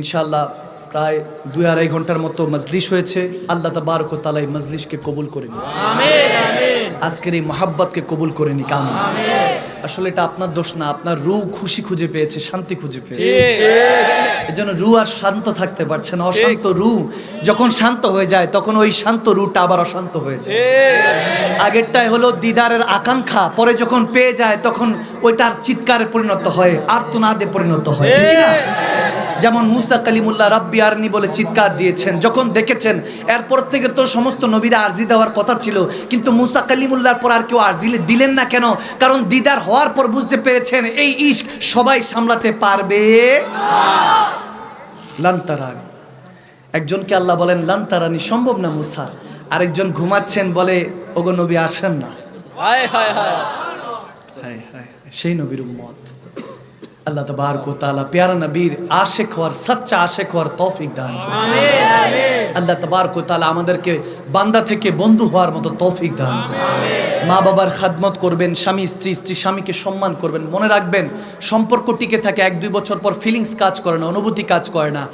ইনশাআল্লাহ প্রায় দুই আড়াই ঘণ্টার মতো মজলিস হয়েছে। আল্লাহ তাবারক ও তাআলা এই মজলিসকে কবুল করে নি আজকের এই মহাব্বতকে কবুল করে নি কাম আসলে এটা আপনার দোষ না আপনার রু খুশি খুঁজে পেয়েছে শান্তি খুঁজে পেয়েছে। এই জন্য রু আর শান্ত থাকতে পারছে না অশান্ত রু যখন শান্ত হয়ে যায় তখন ওই শান্ত রুটা আবার অশান্ত হয়ে যায়। আগেরটাই হলো দিদারের আকাঙ্ক্ষা পরে যখন পেয়ে যায় তখন ওইটার চিৎকারে পরিণত হয় আর্তনাদে পরিণত হয়। ঠিক না? যেমন মুসা কালিমুল্লাহ রাব্বি আরনি বলে চিৎকার দিয়েছেন যখন দেখেছেন এরপর থেকে তো সমস্ত নবীরা আরজি দেওয়ার কথা ছিল কিন্তু মুসা কালিমুল্লাহর পর আর কেউ আর্জি দিলেন না কেন? কারণ দিদার হওয়ার পর বুঝতে পেরেছেন এই ইশক সবাই সামলাতে পারবে। লান্তারানি। একজনকে আল্লাহ বলেন লান্তারানি সম্ভব না মুসা? আরেকজন ঘুমাচ্ছেন বলে ওগো নবী আসেন না। হায় হায়। হায় হায় হায় সেই নবীর উম্মত। আল্লাহ তবারক ও তাআলা প্যারা নবীর আশিক হওয়ার সচ্চা আশিক হওয়ার তৌফিক দান আল্লাহ তবারক ও তাআলা আমাদেরকে বান্দা থেকে বন্ধু হওয়ার মতো তৌফিক দান মা বাবার খাদমত করবেন স্বামী স্ত্রী স্ত্রী স্বামীকে সম্মান করবেন মনে রাখবেন সম্পর্ক টিকে থাকে এক দুই বছর পর ফিলিংস কাজ করে না অনুভূতি কাজ করে না।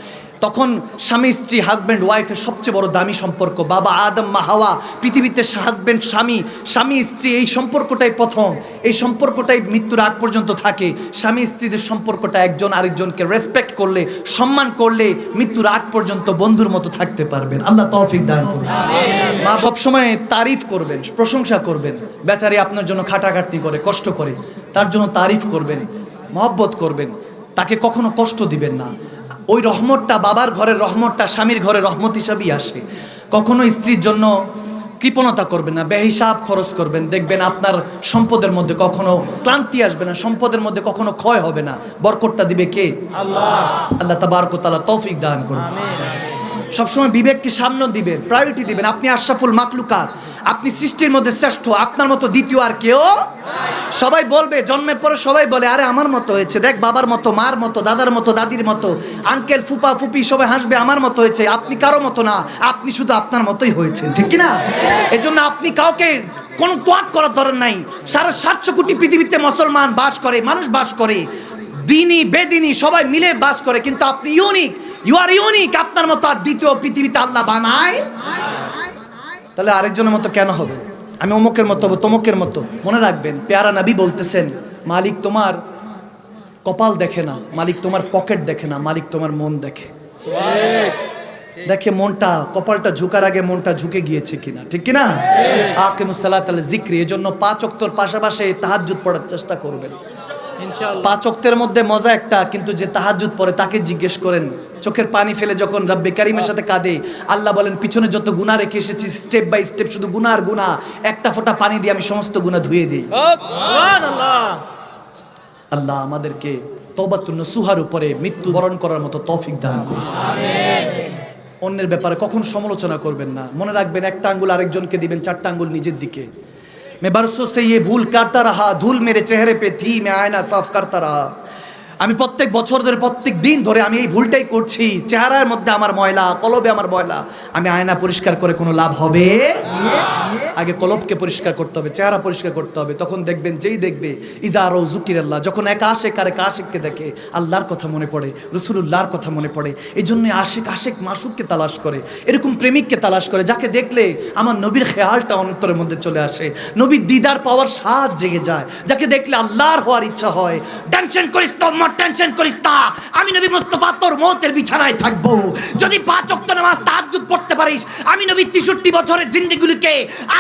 তখন স্বামী, স্ত্রী হাজব্যান্ড ওয়াইফের সবচেয়ে বড় দামি সম্পর্ক। বাবা আদম, মা হাওয়া, পৃথিবীতে হাজব্যান্ড স্বামী স্বামী, স্ত্রী, এই সম্পর্কটাই প্রথম। এই সম্পর্কটাই মৃত্যুর আগ পর্যন্ত থাকে। স্বামী, স্ত্রীদের সম্পর্কটা একজন আরেকজনকে রেসপেক্ট করলে, সম্মান করলে মৃত্যুর আগ পর্যন্ত বন্ধুর মতো থাকতে পারবেন। আল্লাহ তৌফিক দান করুন। মা সবসময় তারিফ করবেন, প্রশংসা করবেন। বেচারি আপনার জন্য খাটাখাটনি করে, কষ্ট করে, তার জন্য তারিফ করবেন, মহব্বত করবেন। তাকে কখনো কষ্ট দিবেন না। ওই রহমতটা বাবার ঘরের রহমতটা স্বামীর ঘরে রহমত হিসাবেই আসে। কখনো স্ত্রীর জন্য কৃপণতা করবে না, বেহিসাব খরচ করবেন, দেখবেন আপনার সম্পদের মধ্যে কখনো ক্লান্তি আসবে না, সম্পদের মধ্যে কখনো ক্ষয় হবে না। বরকটটা দিবে কে? আল্লাহ। আল্লাহ তাবারকতালা তৌফিক দান করুন। সবসময় বিবেককে সামনে দিবেন প্রায়োরিটি দিবেন। আপনি আশরাফুল মাকলুকাত, আপনি সৃষ্টির মধ্যে শ্রেষ্ঠ, আপনার মতো দ্বিতীয় আর কেউ সবাই বলবে, জন্মের পরে সবাই বলে, আরে, আমার মতো হয়েছে। দেখ, বাবার মতো, মার মতো, দাদার মতো, দাদির মতো আঙ্কেল ফুপা, ফুপি সবাই হাসবে, আমার মতো হয়েছে। আপনি কারও মতো না, আপনি শুধু আপনার মতোই হয়েছেন। ঠিক কি না এজন্য আপনি কাউকে কোনো তোয়াক করার দরকার নাই। সারা সাতশো কোটি পৃথিবীতে মুসলমান বাস করে, মানুষ বাস করে। দিনই বেদিনী সবাই মিলে বাস করে কিন্তু আপনি ইউনিক ইউ আর ইউনিক আপনার মতো আর দ্বিতীয় পৃথিবীতে আল্লাহ বানায়। তাহলে আরেকজনের মতো কেন হবে? আমি অমুকের মতো হব তমুকের মতো। মনে রাখবেন পেয়ারা নাবি বলতেছেন মালিক তোমার কপাল দেখে না মালিক তোমার পকেট দেখে না মালিক তোমার মন দেখে। দেখে মনটা কপালটা ঝুকার আগে মনটা ঝুঁকে গিয়েছে কিনা ঠিক কিনা? আকে মুসাল্লাহ তাহলে জিক্রি এজন্য পাঁচ অক্তর পাশাপাশি তাহাজ্জুদ পড়ার চেষ্টা করবেন। ইনশাআল্লাহ। পাঁচ অক্তের মধ্যে মজা একটা কিন্তু যে তাহাজুদ পরে তাকে জিজ্ঞেস করেন চোখের পানি ফেলে যখন রব্বে কারিমের সাথে কাঁদে আল্লাহ বলেন পিছনে যত গুণা রেখে এসেছি স্টেপ বাই স্টেপ শুধু গুনার গুণা একটা ফোঁটা পানি দিয়ে আমি সমস্ত গুণা ধুয়ে দিই। আল্লাহ আমাদেরকে তবাতুন্ন সুহার উপরে মৃত্যু বরণ করার মতো তৌফিক দান করুন। অন্যের ব্যাপারে কখন সমালোচনা করবেন না। মনে রাখবেন একটা আঙ্গুল আরেকজনকে দিবেন চারটা আঙ্গুল নিজের দিকে। मैं बरसों से ये भूल करता रहा धूल मेरे चेहरे पे थी मैं आयना साफ करता रहा আমি প্রত্যেক বছর ধরে প্রত্যেক দিন ধরে আমি এই ভুলটাই করছি চেহারার মধ্যে আমার ময়লা কলবে আমার ময়লা আমি আয়না পরিষ্কার করে কোনো লাভ হবে আগে কলবকে পরিষ্কার করতে হবে, চেহারা পরিষ্কার করতে হবে। তখন দেখবেন যেই দেখবে ইজারো জুকির আল্লাহ। যখন এক আশেক আর এক আশেককে দেখে, আল্লাহর কথা মনে পড়ে, রসুলুল্লাহর কথা মনে পড়ে। এই জন্য আশেক আশেক মাসুককে তালাশ করে, এরকম প্রেমিককে তালাশ করে, যাকে দেখলে আমার নবীর খেয়ালটা অন্তরের মধ্যে চলে আসে। নবীর দিদার পাওয়ার স্বাদ জেগে যায়, যাকে দেখলে আল্লাহর হওয়ার ইচ্ছা হয়। টেনশন করিস তো আমার টেনশন করিস তা আমি নবী মুস্তফা, তোর মৌতের বিছানায় থাকব। যদি পাঁচ অক্ত নামাজ তাহাজ্জুদ পড়তে পারিস, আমি নবী তেষট্টি বছরের জিন্দিগুলিকে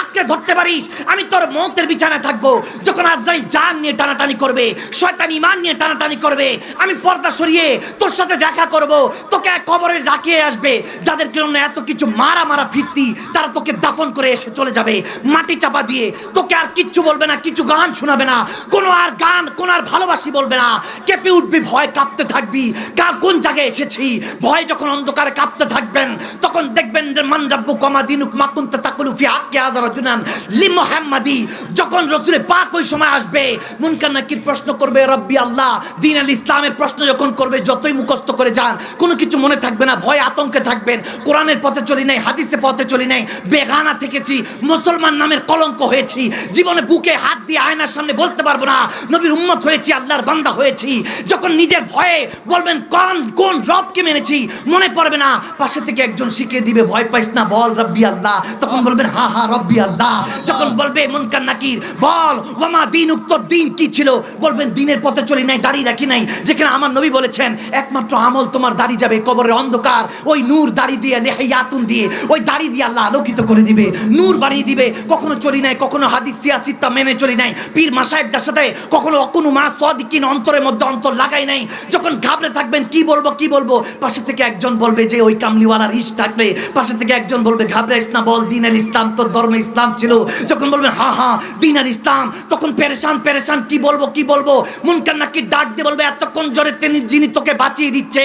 আঁকড়ে ধরতে পারিস, আমি তোর মৌতের বিছানায় থাকব। যখন আজরাইল জান নিয়ে টানাটানি করবে, শয়তান ইমান নিয়ে টানাটানি করবে, আমি পর্দা সরিয়ে তোর সাথে দেখা করব। তোকে এক কবরে রাখিয়ে আসবে, যাদের জন্য এত কিছু মারা মারা ফিরতি, তারা তোকে দাফন করে এসে চলে যাবে। মাটি চাপা দিয়ে তোকে আর কিচ্ছু বলবে না, কিছু গান শোনাবে না, কোনো আর গান, কোন আর ভালোবাসি বলবে না। কেঁপে উঠবি, ভয় কাঁপতে থাকবি। কা কোন জায়গায় এসেছি? ভয় যখন অন্ধকারে কাঁপতে থাকবেন, তখন দেখবেন মান রাব্বু কমা দিনুক মাকুনতে তাকুলু ফি হাক্কি আযারা জুনান লি মুহাম্মাদি, যখন রসুলের পাক ওই সময় আসবে, মুনকার নাকির প্রশ্ন করবে, রব্বি আল্লাহ, দিন আল ইসলামের প্রশ্ন যখন করবে, যতই মুখস্থ করে যান, কোনো কিছু মনে থাকবে না, ভয় আতঙ্কে থাকবেন, কোরআনের পথে চলি নাই, হাদিসের পথে চলি নাই, বেগানা থেকেছি, মুসলমান নামের কলঙ্ক হয়েছি, জীবনে বুকে হাত দিয়ে আয়নার সামনে বলতে পারব না, নবীর উম্মত হয়েছি, আল্লাহর বান্দা হয়েছি, যখন নিজের ভয়ে বলবেন, কোন কোন রবকে মেনেছি, মনে পড়বে না, পাশে থেকে একজন শিখিয়ে দিবে, ভয় পাইস না, বল রব্বি আল্লাহ, তখন বলবেন, হা হা, রব্বি আল্লাহ, যখন বলবে, মুনকার নাকির, বল ওমা দিন উত্তর দিন কি ছিল? বলবেন, দিনের পথে চলি নাই, দাড়ি রাখি নাই, যেখানে আমার নবী বলেছেন, একমাত্র আমল তোমার দাড়ি যাবে, কবরের অন্ধকার, ওই নূর দাড়ি দিয়ে লেহাইয়াতুন দিয়ে, ওই দাড়ি দিয়ে আল্লাহ আলোকিত করে দিবে, নূর বাড়িয়ে দিবে, কখনো চলি নাই, কখনো হাদিস সিয়াসিত্তা মেনে চলি নাই, পীর মাসায়েকদের সাথে কখনো অকুনু মা সদিকিন অন্তরের মধ্যে অন্তর লাগাই নাই, যখন ঘাবড়ে থাকবেন, কি বলব কি বলব, পাশে থেকে একজন বলবে যে, ওই কামলিওয়ালার ইস থাকবে, পাশে থেকে একজন বলবে, ঘাবড়াইস না, বল দিন আল ইসলাম তোর ধর্ম ইসলাম ছিল, যখন বলবেন হা হা, দিন আর ইসলাম। তখন পেরেশান পেরেশান, কি বলব কি বলব? মুনকার নাকি ডাক দিয়ে বলবে, এতক্ষণ জোরে তিনি, যিনি তোকে বাঁচিয়ে দিচ্ছে,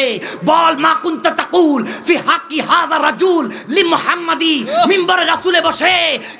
বল, মা কুন্তা তাকুল, ফি হাকি হাজা রাজুল, লি মুহাম্মাদি, মিম্বরে রাসূলে বসে,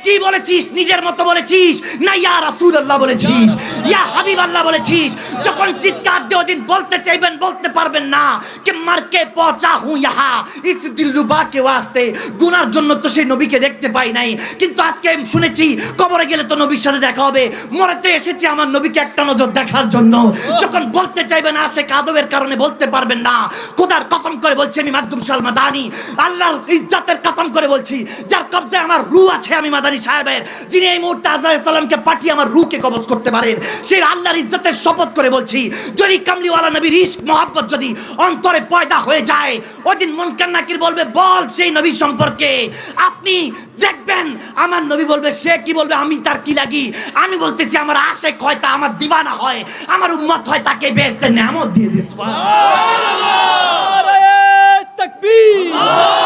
কি বলেছিস? নিজের মতো বলেছিস? না, ইয়া রাসূলুল্লাহ বলেছিস। ইয়া হাবিবাল্লাহ বলেছিস, যখন চিৎকার দিয়ে ওদিন বলতে চাইবেন, বলতে পারবেন না, কে মারকে পচা হুঁ ইহা ইস দিলরুবা কে ওয়াস্তে গুনার জন্য তো সেই নবীকে দেখতে পাই নাই। কিন্তু আজকে শুনেছি, কবরে গেলে তো নবীর সাথে দেখা হবে। মরেতে এসেছি আমার নবীকে একটা নজর দেখার জন্য। যখন বলতে চাইবেন আসে কাদবের কারণে বলতে পারবেন না। খোদার কসম করে বলছি, আমি মাকদুম সাল মাদানি, আল্লাহর ইজ্জতের কসম করে বলছি, যার কবজায় আমার রু আছে, আমি মাদানি সাহেবের, যিনি এই মুহূর্তে আজরাইল সালামকে পাঠিয়ে আমার রুকে কবজ করতে পারেন। সেই আল্লাহর ইজ্জতের শপথ করে বলছি যদি কামলিওয়ালা নবীর ইশক মহাব্বত যদি অন্তরে পয়দা হয়ে যায় ওই দিন মনকান নাকির বলবে বল সেই নবী সম্পর্কে। আপনি দেখবেন আমার নবী বলবে সে কি বলবে আমি তার কি লাগি? আমি বলতেছি আমার আশেক হয় তা আমার দিবানা হয় আমার উম্মত হয় তাকে বেহেশতে নেয়ামত দিয়ে দিস। তাকবীর!